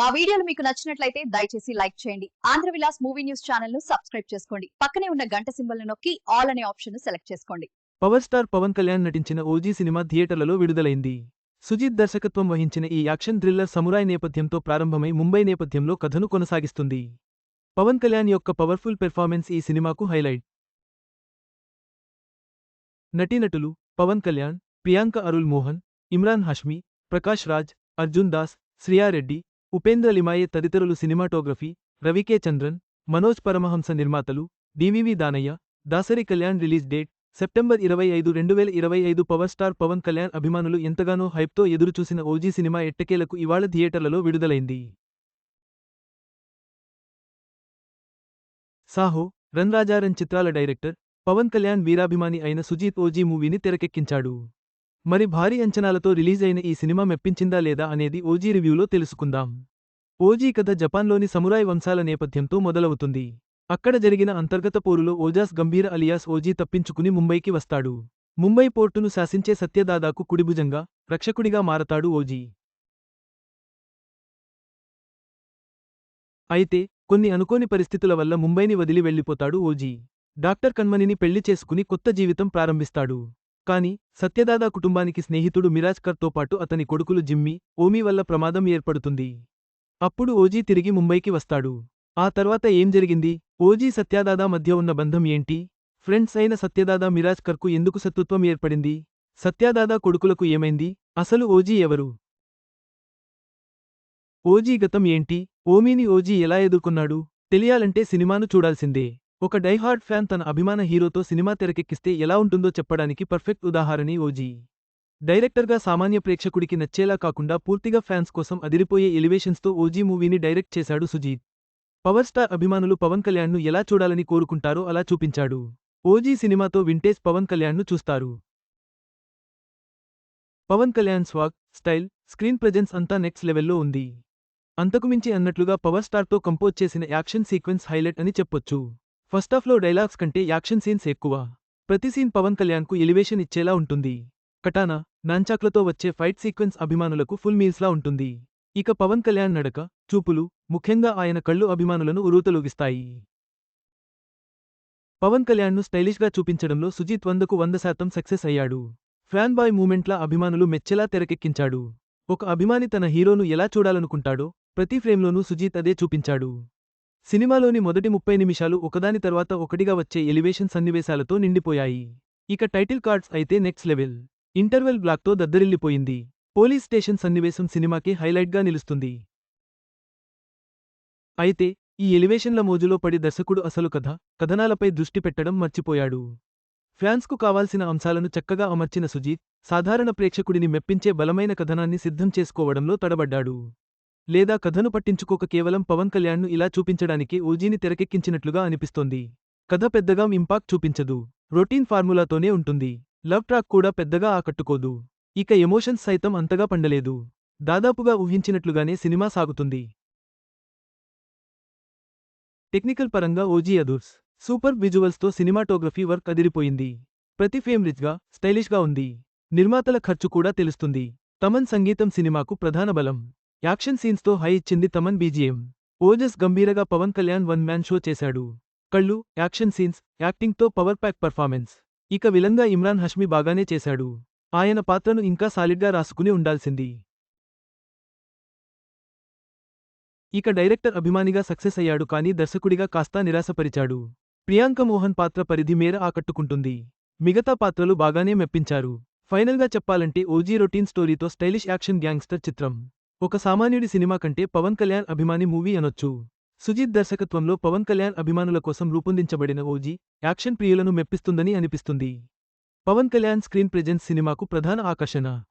మా వీడియోలు మీకు నచ్చినట్లయితే దయచేసి లైక్ చేయండి. ఆంధ్ర విలాస్ మూవీ న్యూస్ ఛానల్ను సబ్స్క్రైబ్ చేసుకోండి. పక్కనే ఉన్న గంట సింబల్ నొక్కి ఆల్ అనే ఆప్షన్ను సెలెక్ట్ చేసుకోండి. పవర్ స్టార్ పవన్ కళ్యాణ్ నటించిన ఓజీ సినిమా థియేటర్లలో విడుదలైంది. సుజిత్ దర్శకత్వం వహించిన ఈ యాక్షన్ థ్రిల్లర్ సమురాయ్ నేపథ్యంతో ప్రారంభమై ముంబై నేపథ్యంలో కథను కొనసాగిస్తుంది. పవన్ కళ్యాణ్ యొక్క పవర్ఫుల్ పెర్ఫార్మెన్స్ ఈ సినిమాకు హైలైట్. నటీనటులు పవన్ కళ్యాణ్ ప్రియాంక అరుల్ మోహన్ ఇమ్రాన్ హష్మి ప్రకాష్ రాజ్ అర్జున్ దాస్ శ్రియారెడ్డి ఉపేంద్ర లిమాయే తదితరులు సినిమాటోగ్రఫీ రవికే చంద్రన్ మనోజ్ పరమహంస నిర్మాతలు DVV Danayya Dasari Kalyan release date September ఇరవై ఐదు రెండు వేల ఇరవై ఐదు పవర్ స్టార్ పవన్ కళ్యాణ్ అభిమానులు ఎంతగానో హైప్తో ఎదురుచూసిన ఓజీ సినిమా ఎట్టకేలకు ఇవాళ థియేటర్లలో విడుదలైంది. సాహో రన్రాజారన్ చిత్రాల డైరెక్టర్ పవన్ కళ్యాణ్ వీరాభిమాని అయిన సుజీత్ ఓజీ మూవీని తెరకెక్కించాడు. మరి భారీ అంచనాలతో రిలీజ్ అయిన ఈ సినిమా మెప్పించిందా లేదా అనేది ఓజీ రివ్యూలో తెలుసుకుందాం. ఓజీ కథ జపాన్లోని సమురాయ్ వంశాల నేపథ్యంతో మొదలవుతుంది. అక్కడ జరిగిన అంతర్గత పోరులో ఓజాస్ గంభీర అలియాస్ ఓజీ తప్పించుకుని ముంబైకి వస్తాడు. ముంబై పోర్టును శాసించే సత్యదాదాకు కుడిభుజంగా రక్షకుడిగా మారతాడు ఓజీ. అయితే కొన్ని అనుకోని పరిస్థితుల వల్ల ముంబైని వదిలి వెళ్ళిపోతాడు ఓజీ. డాక్టర్ కన్మనిని పెళ్ళి చేసుకుని కొత్త జీవితం ప్రారంభిస్తాడు. కాని సత్యదాదా కుటుంబానికి స్నేహితుడు మిరాజ్ కర్తో పాటు అతని కొడుకులు జిమ్మి ఓమీ వల్ల ప్రమాదం ఏర్పడుతుంది. అప్పుడు ఓజీ తిరిగి ముంబైకి వస్తాడు. ఆ తర్వాత ఏం జరిగింది? ఓజీ సత్యదాదా మధ్య ఉన్న బంధం ఏంటి? ఫ్రెండ్స్ అయిన సత్యదాదా మిరాజ్ కర్కు ఎందుకు శత్రుత్వం ఏర్పడింది? సత్యదాదా కొడుకులకు ఏమైంది? అసలు ఓజీ ఎవరు? ఓజీ గతం ఏంటి? ఓమీని ఓజీ ఎలా ఎదుర్కొన్నాడు? తెలియాలంటే సినిమాను చూడాల్సిందే. ఒక డైహార్డ్ ఫ్యాన్ తన అభిమాన హీరోతో సినిమా తెరకెక్కిస్తే ఎలా ఉంటుందో చెప్పడానికి పర్ఫెక్ట్ ఉదాహరణి ఓజీ. డైరెక్టర్గా సామాన్య ప్రేక్షకుడికి నచ్చేలా కాకుండా పూర్తిగా ఫ్యాన్స్ కోసం అదిరిపోయే ఎలివేషన్స్తో ఓజీ మూవీని డైరెక్ట్ చేశాడు సుజీత్. పవర్ స్టార్ అభిమానులు పవన్ కళ్యాణ్ను ఎలా చూడాలని కోరుకుంటారో అలా చూపించాడు. ఓజీ సినిమాతో వింటేజ్ పవన్ కళ్యాణ్ను చూస్తారు. Pawan Kalyan swag style screen presence అంతా నెక్స్ట్ లెవెల్లో ఉంది. అంతకుమించి అన్నట్లుగా పవర్ స్టార్తో కంపోజ్ చేసిన యాక్షన్ సీక్వెన్స్ హైలైట్ అని చెప్పొచ్చు. ఫస్టాఫ్లో డైలాగ్స్ కంటే యాక్షన్ సీన్స్ ఎక్కువ. ప్రతి సీన్ పవన్ కళ్యాణ్కు ఎలివేషన్ ఇచ్చేలా ఉంటుంది. కటానా నాంచాక్లతో వచ్చే ఫైట్ సీక్వెన్స్ అభిమానులకు ఫుల్ మీల్స్లా ఉంటుంది. ఇక పవన్ కళ్యాణ్ నడక చూపులు ముఖ్యంగా ఆయన కళ్ళు అభిమానులను ఉరూతలూగిస్తాయి. పవన్ కళ్యాణ్ను స్టైలిష్గా చూపించడంలో సుజీత్ వందకు వంద శాతం సక్సెస్ అయ్యాడు. ఫ్యాన్ బాయ్ మూమెంట్లా అభిమానులు మెచ్చెలా తెరకెక్కించాడు. ఒక అభిమాని తన హీరోను ఎలా చూడాలనుకుంటాడో ప్రతి ఫ్రేమ్లోనూ సుజీత్ అదే చూపించాడు. సినిమాలోని మొదటి ముప్పై నిమిషాలు ఒకదాని తర్వాత ఒకటిగా వచ్చే ఎలివేషన్ సన్నివేశాలతో నిండిపోయాయి. ఇక టైటిల్ కార్డ్స్ అయితే నెక్స్ట్ లెవెల్. ఇంటర్వెల్ బ్లాక్తో దద్దరిల్లిపోయింది. పోలీస్ స్టేషన్ సన్నివేశం సినిమాకి హైలైట్గా నిలుస్తుంది. అయితే ఈ ఎలివేషన్ల మోజులో పడి దర్శకుడు అసలు కథ కథనాలపై దృష్టి పెట్టడం మర్చిపోయాడు. ఫ్యాన్స్కు కావాల్సిన అంశాలను చక్కగా అమర్చిన సుజీత్ సాధారణ ప్రేక్షకుడిని మెప్పించే బలమైన కథనాన్ని సిద్ధం చేసుకోవడంలో తడబడ్డాడు. లేదా కథను పట్టించుకోక కేవలం పవన్ కళ్యాణ్ను ఇలా చూపించడానికి ఓజీని తెరకెక్కించినట్లుగా అనిపిస్తోంది. కథ పెద్దగా ఇంపాక్ట్ చూపించదు. రొటీన్ ఫార్ములాతోనే ఉంటుంది. లవ్ ట్రాక్ కూడా పెద్దగా ఆకట్టుకోదు. ఇక ఎమోషన్స్ సైతం అంతగా పండలేదు. దాదాపుగా ఊహించినట్లుగానే సినిమా సాగుతుంది. టెక్నికల్ పరంగా ఓజీ అదుర్స్ సూపర్ విజువల్స్తో సినిమాటోగ్రఫీ వర్క్ అదిరిపోయింది. ప్రతి ఫేమ్ రిచ్గా స్టైలిష్గా ఉంది. నిర్మాతల ఖర్చు కూడా తెలుస్తుంది. తమన్ సంగీతం సినిమాకు ప్రధాన బలం. యాక్షన్ సీన్స్తో హై ఇచ్చింది Thaman BGM. Ojas Gambhira Pawan Kalyan one man show చేశాడు. కళ్ళు యాక్షన్ సీన్స్ యాక్టింగ్తో పవర్ ప్యాక్ పర్ఫార్మెన్స్. ఇక విలంగా ఇమ్రాన్ హష్మి బాగానే చేశాడు. ఆయన పాత్రను ఇంకా సాలిడ్గా రాసుకుని ఉండాల్సింది. ఇక డైరెక్టర్ అభిమానిగా సక్సెస్ అయ్యాడు కానీ దర్శకుడిగా కాస్తా నిరాశపరిచాడు. ప్రియాంక మోహన్ పాత్ర పరిధి మేర ఆకట్టుకుంటుంది. మిగతా పాత్రలు బాగానే మెప్పించారు. ఫైనల్గా చెప్పాలంటే ఓజీ రొటీన్ స్టోరీతో స్టైలిష్ యాక్షన్ గ్యాంగ్స్టర్ చిత్రం. ఒక సామాన్యుడి సినిమా కంటే పవన్ కళ్యాణ్ అభిమాని మూవీ అనొచ్చు. సుజిత్ దర్శకత్వంలో పవన్ కళ్యాణ్ అభిమానుల కోసం రూపొందించబడిన ఓజీ యాక్షన్ ప్రియులను మెప్పిస్తుందని అనిపిస్తుంది. పవన్ కళ్యాణ్ స్క్రీన్ ప్రెజెన్స్ సినిమాకు ప్రధాన ఆకర్షణ.